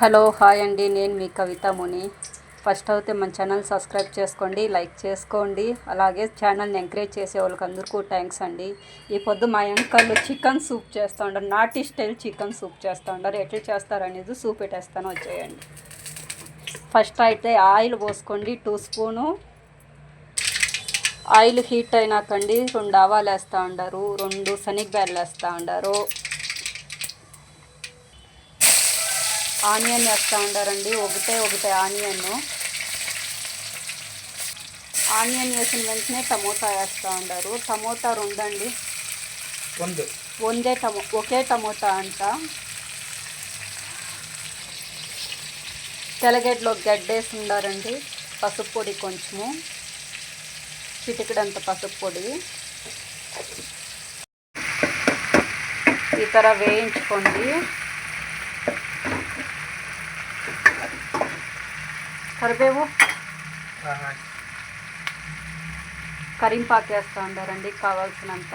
Hello hi అండి. నేను మీ కవిత ముని. First అయితే మన ఛానల్ సబ్స్క్రైబ్ చేసుకోండి లైక్ చేసుకోండి. అలాగే ఛానల్ని ఎంకరేజ్ చేసే వాళ్ళకి అందరికీ థ్యాంక్స్ అండి. ఈ పొద్దు మా అంకల్ చికెన్ సూప్ చేస్తూ ఉండరు. నాటి స్టైల్ చికెన్ సూప్ చేస్తూ ఉండరు. ఎట్లా చేస్తారు అనేది సూప్ పెట్టేస్తాను వచ్చేయండి. ఫస్ట్ అయితే ఆయిల్ పోసుకోండి. Two spoon. ఆయిల్ హీట్ అయినాకండి. రెండు ఆవాలు వేస్తూ ఉండారు. రెండు శనగబ్యాలు వేస్తూ ఉండారు. ఆనియన్ వేస్తూ ఉండారండి. ఒకటే ఒకటే ఆనియన్. ఆనియన్ వేసిన వెంటనే టమోటా వేస్తూ ఉండారు. టమోటా రెండండి. వందే టమో ఒకే టమోటా అంట. తెలగడ్డలో గడ్డేసి ఉండారండి. పసుపు పొడి కొంచెము. చిటికడంత పసుపు పొడి. ఈ వేయించుకోండి. కరివేవు. కరింపాకు వేస్తూ ఉండారండి కావాల్సినంత.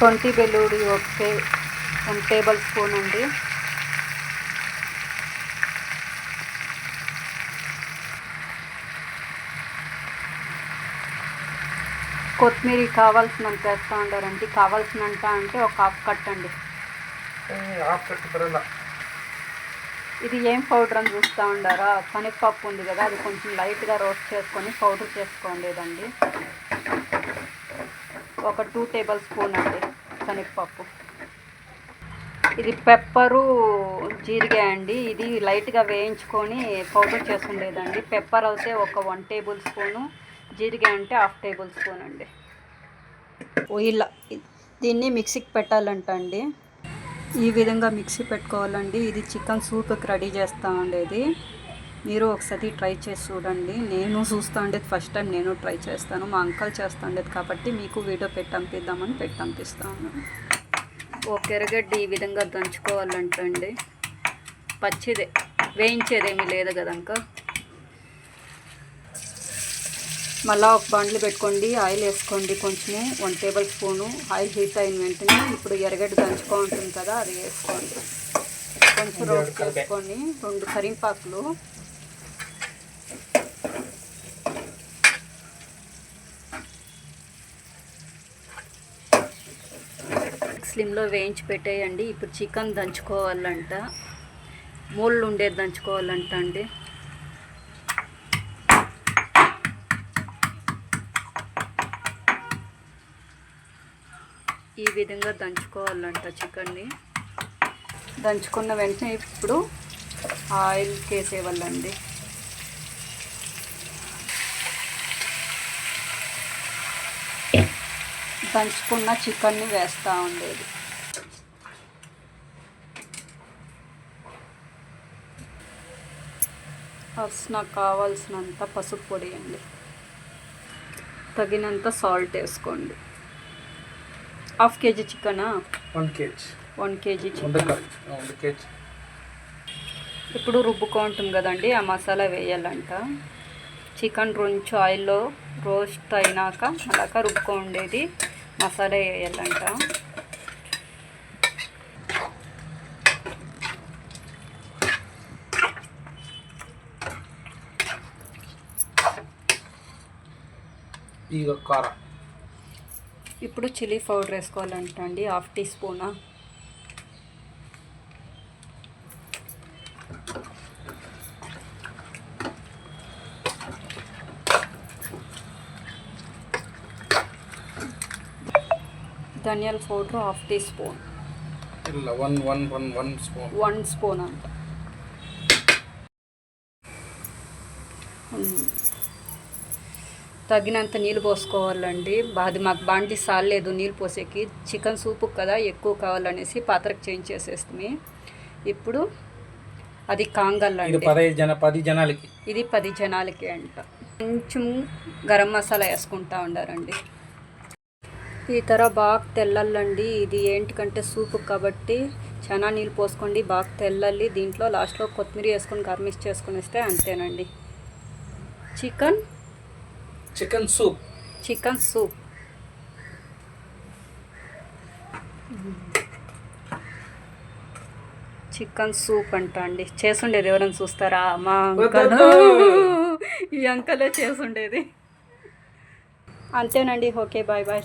ట్వంటీ బెల్లూడి ఒకే వన్ టేబుల్ స్పూన్ అండి. కొత్తిమీర కావాల్సినంత వేస్తూ ఉండారండి కావాల్సినంత అంటే ఒక హాఫ్ కట్ అండి. ఇది ఏం పౌడర్ అని చూస్తూ ఉండారా? శనగపప్పు ఉంది కదా అది కొంచెం లైట్గా రోస్ట్ చేసుకొని పౌడర్ చేసుకోండి ఒక టూ టేబుల్ స్పూన్ అండి. శనగపప్పు. ఇది పెప్పరు జీరిగా అండి. ఇది లైట్గా వేయించుకొని పౌడర్ చేసుండేదండి. పెప్పర్ అయితే ఒక వన్ టేబుల్ స్పూను జీరిగా అంటే హాఫ్ టేబుల్ స్పూన్ అండి. ఓ ఇలా. దీన్ని మిక్సీకి పెట్టాలంట అండి ఈ విధంగా మిక్సీ పెట్టుకోవాలండి. ఇది చికెన్ సూప్కి రెడీ చేస్తామండి ఉండేది. మీరు ఒకసారి ట్రై చేసి చూడండి. నేను చూస్తూ ఉండేది ఫస్ట్ టైం నేను ట్రై చేస్తాను. మా అంకల్ చేస్తూ ఉండేది కాబట్టి మీకు వీడియో పెట్టి పంపిద్దామని పెట్టి పంపిస్తాను ఒక ఎరగడ్డి ఈ విధంగా దంచుకోవాలంటండి. పచ్చిదే వేయించేదేమీ లేదు కదా అంక మళ్ళీ ఒక బండ్లు పెట్టుకోండి ఆయిల్ వేసుకోండి కొంచెము. One tablespoon oil heat అయిన వెంటనే ఇప్పుడు ఎర్రగడ్డ దంచుకో ఉంటుంది కదా అది వేసుకోండి. కొంచెం రోస్ట్ చేసుకొని రెండు కరింపాకులు స్లిమ్లో వేయించి పెట్టేయండి. ఇప్పుడు చికెన్ దంచుకోవాలంట. మూళ్ళు ఉండేది దంచుకోవాలంట అండి. ఈ విధంగా దంచుకోవాలంట చికెన్ని. దంచుకున్న వెంటనే ఇప్పుడు ఆయిల్ కేసేవాళ్ళండి. దంచుకున్న చికెన్ని వేస్తూ ఉండేది. ఫస్ట్ నాకు కావాల్సినంత పసుపు పొడి అండి తగినంత సాల్ట్ వేసుకోండి. హాఫ్ కేజీ చికెనా? One KG. One KG chicken. ఇప్పుడు రుబ్బుకో ఉంటుంది కదండి ఆ మసాలా వేయాలంట. చికెన్ రొంచు ఆయిల్లో రోస్ట్ అయినాక అలాగ రుబ్బుకో ఉండేది. మసాలా వేయాలంట. కారం. ఇప్పుడు చిల్లీ పౌడర్ వేసుకోవాలంట అండి హాఫ్ టీ స్పూనా. ధనియాల పౌడర్ హాఫ్ టీ స్పూన్ ಇಲ್ಲ one one one one spoon one spoon అంట ఉమ్. తగినంత నీళ్ళు పోసుకోవాలండి అది మాకు బాండి సాలేదు నీళ్ళు పోసేకి చికెన్ సూపు కదా ఎక్కువ కావాలనేసి పాత్రకు చేంజ్ చేసేస్తుంది ఇప్పుడు అది ఇది కాంగల్లండి పదహైదు జన పది జనాలకి ఇది పది జనాలకి అంట కొంచెం గరం మసాలా వేసుకుంటా ఉండారండి ఈ తర బాగా తెల్లల్లండి. ఇది ఏంటికంటే సూప్ కాబట్టి చాలా నీళ్ళు పోసుకోండి. బాగా తెల్లల్లి దీంట్లో లాస్ట్లో కొత్తిమీర వేసుకొని గార్నిష్ చేసుకొని ఇస్తే అంతేనండి. Chicken? Chicken soup. Chicken soup. Chicken soup అంట అండి. చేసుండేది ఎవరైనా చూస్తారా? మా అంకల్. ఈ అంకలే చేసుండేది. అంతేనండి. Okay bye bye.